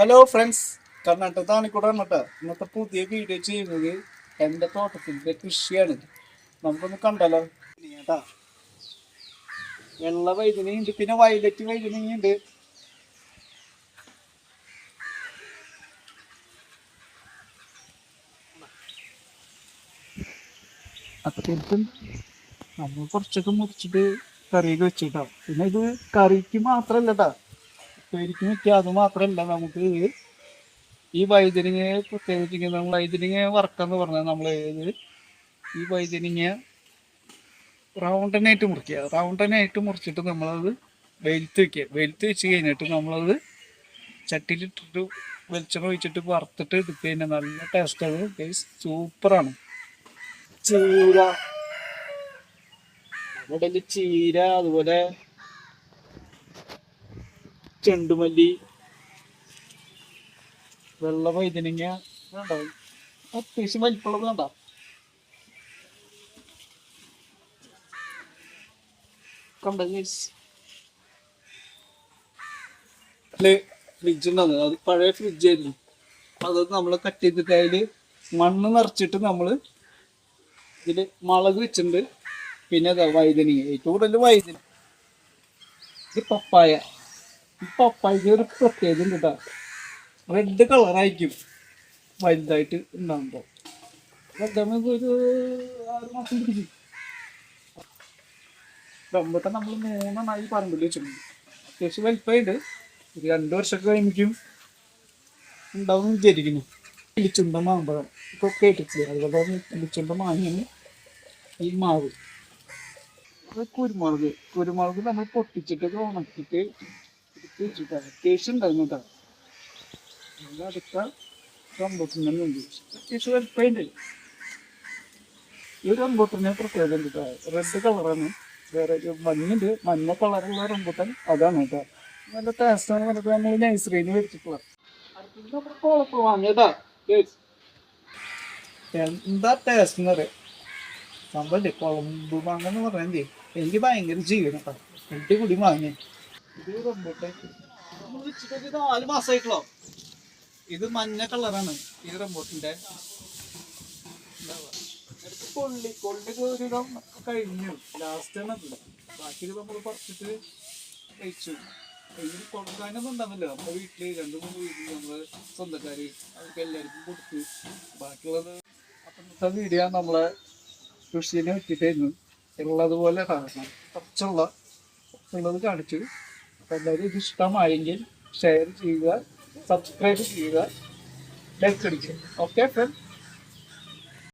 Hello friends Karnataka താണിക്കൂടെ കേട്ടോ. ഇന്നത്തെ പുതിയ വീഡിയോ ചെയ്യുന്നത് എന്റെ തോട്ടത്തിന്റെ കൃഷിയാണ്. നമുക്കൊന്ന് കണ്ടല്ലോ കേട്ടാ വെള്ള വൈദ്യുതി പിന്നെ വയലറ്റ് വൈദ്യുതി ഉണ്ട് അത്യാവശ്യം നമ്മൾ കുറച്ചൊക്കെ മുറിച്ചിട്ട് കറിയൊക്കെ വെച്ചിട്ടോ പിന്നെ ഇത് കറിക്ക് മാത്രല്ല കേട്ടാ. ഉപ്പേരിക്ക് വെക്കുക അത് മാത്രല്ല നമുക്ക് ഈ വൈദ്യുതിങ്ങ പ്രത്യേകിച്ച് നമ്മൾ വർക്ക് എന്ന് പറഞ്ഞാൽ നമ്മൾ ഏത്? ഈ വൈദ്യുതിങ്ങ റൗണ്ടനായിട്ട് മുറിക്കുക. റൗണ്ടനായിട്ട് മുറിച്ചിട്ട് നമ്മളത് വെയിലത്ത് വെക്കുക. വെയിലത്ത് വെച്ച് കഴിഞ്ഞിട്ട് നമ്മളത് ചട്ടിയിലിട്ടിട്ട് വെളിച്ചെണ്ണ ഒഴിച്ചിട്ട് വറുത്തിട്ട് എടുത്തു കഴിഞ്ഞാൽ നല്ല ടേസ്റ്റ് അത് സൂപ്പറാണ് ചീര. ചീര അതുപോലെ ചെണ്ടുമല്ലി വെള്ള വൈതനങ്ങ അത്യാവശ്യം വലിപ്പുള്ളത് വേണ്ട കണ്ട ഫ്രിഡ്ജ് ഉണ്ടാകുന്നത് അത് പഴയ ഫ്രിഡ്ജ് ആയിരുന്നു. അത് നമ്മൾ കട്ട് ചെയ്തിട്ട് അതിൽ മണ്ണ് നിറച്ചിട്ട് നമ്മൾ ഇതിൽ മുളക് വെച്ചിട്ടുണ്ട്. പിന്നെ വൈതനങ്ങ. ഏറ്റവും കൂടുതൽ വൈതന ഇത് പപ്പായ. പപ്പായക്ക് ഒരു പ്രത്യേകത ഉണ്ട് റെഡ് കളറായിരിക്കും വലുതായിട്ട് ഉണ്ടാകുമ്പോൾ റെഡ് ഒരു ആറ് മാസം പിടിക്കും റംബുട്ടാൻ നമ്മൾ മൂന്നെണ്ണായി പറമ്പിൽ വെച്ചിട്ടുണ്ട്. അത്യാവശ്യം വലിപ്പമായിട്ട് ഒരു രണ്ട് വർഷമൊക്കെ കഴിയുമ്പോഴേക്കും ഉണ്ടാവും വിചാരിക്കുന്നു. ഇലിച്ചുണ്ട മാമ്പഴം ഇപ്പൊ കേട്ടിട്ടില്ല? അതുപോലെ ഇലിച്ചുണ്ട മാങ്ങയാണ് ഈ മാവ്. കുരുമുളക്. കുരുമുളക് നമ്മൾ പൊട്ടിച്ചിട്ടൊക്കെ ഉണക്കിയിട്ട് എടുത്ത് വെച്ചിട്ട് അത്യാവശ്യം നല്ല തന്നെ ഉണ്ട് അത്യാവശ്യം വലിപ്പമുണ്ട് ഈ റംബോട്ടിനെ പ്രത്യേകത കേട്ടോ റെഡ് കളറാണ് വേറെ മഞ്ഞുണ്ട് മഞ്ഞ കളറുള്ള റംബൂട്ടൻ അതാണ് കേട്ടോ നല്ല ടേസ്റ്റാണ് പറഞ്ഞിട്ട് നമ്മൾ നൈസറിയിൽ വെച്ചിട്ടുള്ള അടുത്തത് എന്താ ടേസ്റ്റ് എന്ന് പറയാം സംഭവല്ലേ കുളമ്പ് മാങ്ങ എന്ന് പറഞ്ഞാൽ എനിക്ക് ഭയങ്കര ജീവനട്ടാ എട്ട് കൂടി വാങ്ങി ഇത് മാസമായിട്ടുള്ളോ ഇത് മഞ്ഞ കളറാണ് ഈ റംബൂട്ടിന്റെ കൊള്ളി കൊള്ളിക്ക് ഒരു ഇടം കഴിഞ്ഞു. ലാസ്റ്റ് ആണ് ബാക്കി നമ്മൾ പറിച്ചിട്ട് കഴിച്ചു. ഇതിൽ കൊടുക്കാനൊന്നും ഉണ്ടാവില്ല നമ്മുടെ വീട്ടിൽ രണ്ടു മൂന്ന് വീട്ടിൽ നമ്മൾ സ്വന്തക്കാര് അവർക്ക് എല്ലാവർക്കും കൊടുത്തു ബാക്കിയുള്ളത് അപ്പം ഇന്നത്തെ വീഡിയോ നമ്മളെ കൃഷിനെ വെച്ചിട്ടായിരുന്നു ഉള്ളതുപോലെ കാണണം കുറച്ചുള്ള ഉള്ളത് കാണിച്ചു. അപ്പം എല്ലാവരും ഇത് ഇഷ്ടമായെങ്കിൽ ഷെയർ ചെയ്യുക സബ്സ്ക്രൈബ് ചെയ്യുക ലൈക്ക് അടിക്കുക. Okay front